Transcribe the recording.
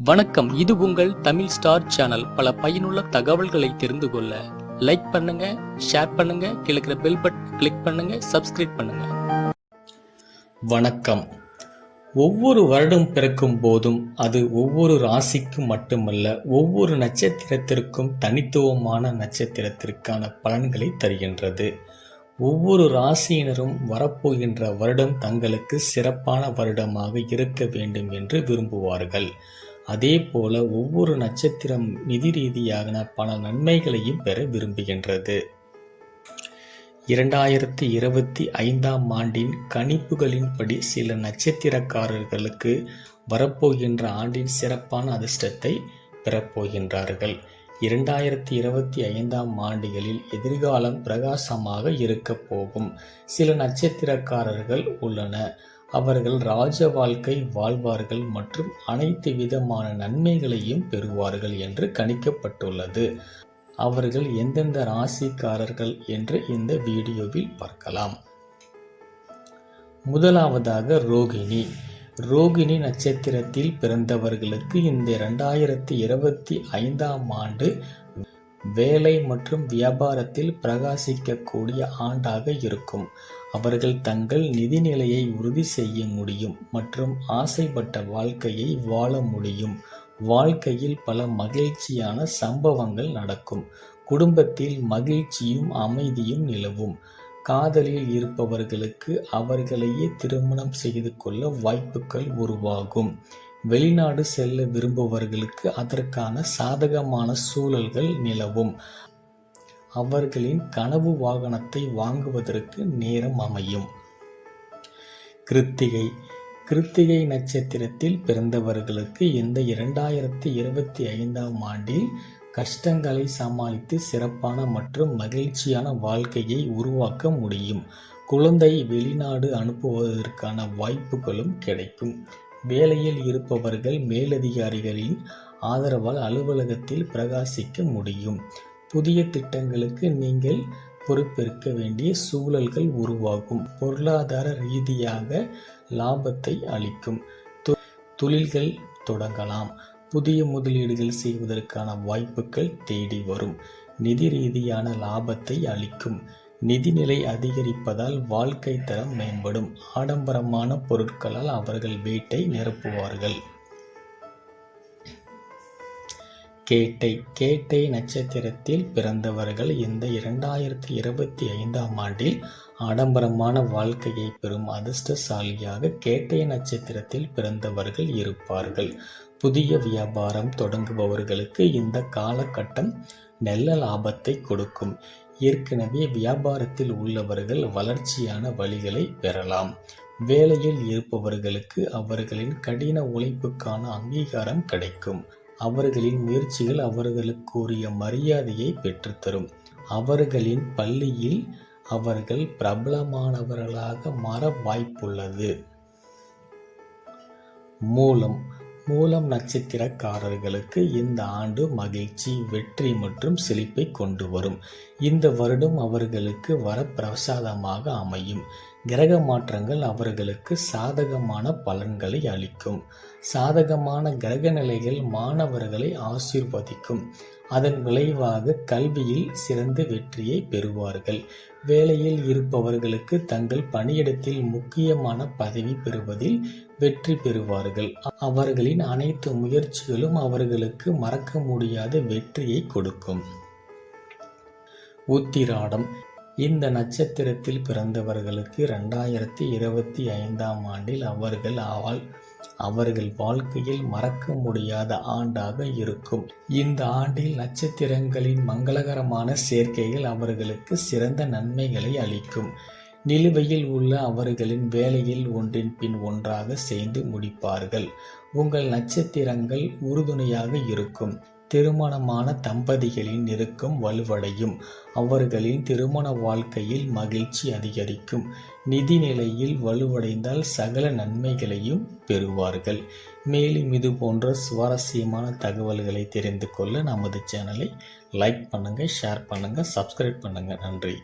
வணக்கம். இது உங்கள் தமிழ் ஸ்டார் சேனல். பல பயனுள்ள தகவல்களை தெரிந்து கொள்ள லைக் பண்ணுங்க ஷேர் பண்ணுங்க கிழக்கிற பெல் பட்டன் கிளிக் பண்ணுங்க சப்ஸ்கிரைப் பண்ணுங்க. வணக்கம். ஒவ்வொரு வருடம் பிறக்கும் போதும் அது ஒவ்வொரு ராசிக்கும் மட்டுமல்ல ஒவ்வொரு நட்சத்திரத்திற்கும் தனித்துவமான நட்சத்திரத்திற்கான பலன்களை தருகின்றது. ஒவ்வொரு ராசியினரும் வரப்போகின்ற வருடம் தங்களுக்கு சிறப்பான வருடமாக இருக்க வேண்டும் என்று விரும்புவார்கள். அதே போல ஒவ்வொரு நட்சத்திரம் நிதி ரீதியான பல நன்மைகளையும் பெற விரும்புகின்றது. இரண்டாயிரத்தி இருபத்தி ஐந்தாம் ஆண்டின் கணிப்புகளின்படி சில நட்சத்திரக்காரர்களுக்கு வரப்போகின்ற ஆண்டின் சிறப்பான அதிர்ஷ்டத்தை பெறப்போகின்றார்கள். இரண்டாயிரத்தி இருபத்தி ஐந்தாம் ஆண்டுகளில் எதிர்காலம் பிரகாசமாக இருக்கப் போகும். சில நட்சத்திரக்காரர்கள் உள்ளன அவர்கள் ராஜ வாழ்க்கை வாழ்வார்கள் மற்றும் அனைத்து விதமான நன்மைகளையும் பெறுவார்கள் என்று கணிக்கப்பட்டுள்ளது. அவர்கள் எந்தெந்த ராசிக்காரர்கள் என்று இந்த வீடியோவில் பார்க்கலாம். முதலாவதாக ரோகிணி. ரோகிணி நட்சத்திரத்தில் பிறந்தவர்களுக்கு இந்த இரண்டாயிரத்தி இருபத்தி ஐந்தாம் ஆண்டு வேலை மற்றும் வியாபாரத்தில் பிரகாசிக்கக்கூடிய ஆண்டாக இருக்கும். அவர்கள் தங்கள் நிதிநிலையை உறுதி செய்ய முடியும் மற்றும் ஆசைப்பட்ட வாழ்க்கையை வாழ முடியும். வாழ்க்கையில் பல மகிழ்ச்சியான சம்பவங்கள் நடக்கும். குடும்பத்தில் மகிழ்ச்சியும் அமைதியும் நிலவும். காதலில் இருப்பவர்களுக்கு அவர்களையே திருமணம் செய்து கொள்ள வாய்ப்புகள் உருவாகும். வெளிநாடு செல்ல விரும்புபவர்களுக்கு அதற்கான சாதகமான சூழல்கள் நிலவும். அவர்களின் கனவு வாகனத்தை வாங்குவதற்கு நேரம் அமையும். கிருத்திகை. கிருத்திகை நட்சத்திரத்தில் பிறந்தவர்களுக்கு இந்த இரண்டாயிரத்தி இருபத்தி ஐந்தாம் ஆண்டில் கஷ்டங்களை சமாளித்து சிறப்பான மற்றும் மகிழ்ச்சியான வாழ்க்கையை உருவாக்க முடியும். குழந்தை வெளிநாடு அனுப்புவதற்கான வாய்ப்புகளும் கிடைக்கும். வேலையில் இருப்பவர்கள் மேலதிகாரிகளின் ஆதரவால் அலுவலகத்தில் பிரகாசிக்க முடியும். புதிய திட்டங்களுக்கு நீங்கள் பொறுப்பேற்க வேண்டிய சூழல்கள் உருவாகும். பொருளாதார ரீதியாக லாபத்தை அளிக்கும். தொழில்கள் தொடங்கலாம். புதிய முதலீடுகள் செய்வதற்கான வாய்ப்புகள் தேடி வரும். நிதி ரீதியான லாபத்தை அளிக்கும். நிதிநிலை அதிகரிப்பதால் வாழ்க்கை தரம் மேம்படும். ஆடம்பரமான பொருட்களால் அவர்கள் வீட்டை நிரப்புவார்கள். கேட்டை கேட்டை நட்சத்திரத்தில் பிறந்தவர்கள் இந்த இரண்டாயிரத்தி இருபத்தி ஐந்தாம் ஆண்டில் ஆடம்பரமான வாழ்க்கையை பெறும் அதிர்ஷ்டசாலியாக கேட்டை நட்சத்திரத்தில் பிறந்தவர்கள் இருப்பார்கள். புதிய வியாபாரம் தொடங்குபவர்களுக்கு இந்த காலகட்டம் நல்ல லாபத்தை கொடுக்கும். ஏற்கனவே வியாபாரத்தில் உள்ளவர்கள் வளர்ச்சியான வழிகளை பெறலாம். வேலையில் இருப்பவர்களுக்கு அவர்களின் கடின உழைப்புக்கான அங்கீகாரம் கிடைக்கும். அவர்களின் முயற்சிகள் அவர்களுக்குரிய மரியாதையை பெற்றுத்தரும். அவர்களின் பள்ளியில் அவர்கள் பிரபலமானவர்களாக மாற வாய்ப்புள்ளது. மூலம் மூலம் நட்சத்திரக்காரர்களுக்கு இந்த ஆண்டு மகிழ்ச்சி வெற்றி மற்றும் செழிப்பை கொண்டு வரும். இந்த வருடம் அவர்களுக்கு வரப்பிரசாதமாக அமையும். கிரக மாற்றங்கள் அவர்களுக்கு சாதகமான பலன்களை அளிக்கும். சாதகமான கிரக நிலைகள் மாணவர்களை ஆசீர்வதிக்கும். அதன் விளைவாக கல்வியில் சிறந்த வெற்றியை பெறுவார்கள். வேலையில் இருப்பவர்களுக்கு தங்கள் பணியிடத்தில் முக்கியமான பதவி பெறுவதில் வெற்றி பெறுவார்கள். அவர்களின் அனைத்து முயற்சிகளும் அவர்களுக்கு மறக்க முடியாத வெற்றியை கொடுக்கும். உத்திராடம். இந்த நட்சத்திரத்தில் பிறந்தவர்களுக்கு ரெண்டாயிரத்தி இருபத்தி ஐந்தாம் ஆண்டில் அவர்கள் ஆவால் அவர்கள் வாழ்க்கையில் மறக்க முடியாத ஆண்டாக இருக்கும். இந்த ஆண்டில் நட்சத்திரங்களின் மங்களகரமான சேர்க்கைகள் அவர்களுக்கு சிறந்த நன்மைகளை அளிக்கும். நிலுவையில் உள்ள அவர்களின் வேலையில் ஒன்றின் பின் ஒன்றாக செய்து முடிப்பார்கள். உங்கள் நட்சத்திரங்கள் உறுதுணையாக இருக்கும். திருமணமான தம்பதிகளின் நெருக்கம் வலுவடையும். அவர்களின் திருமண வாழ்க்கையில் மகிழ்ச்சி அதிகரிக்கும். நிதி நிலையில் வலுவடைந்தால் சகல நன்மைகளையும் பெறுவார்கள். மேலும் இது போன்ற சுவாரஸ்யமான தகவல்களை தெரிந்து கொள்ள நமது சேனலை லைக் பண்ணுங்கள் ஷேர் பண்ணுங்கள் சப்ஸ்கிரைப் பண்ணுங்கள் நன்றி.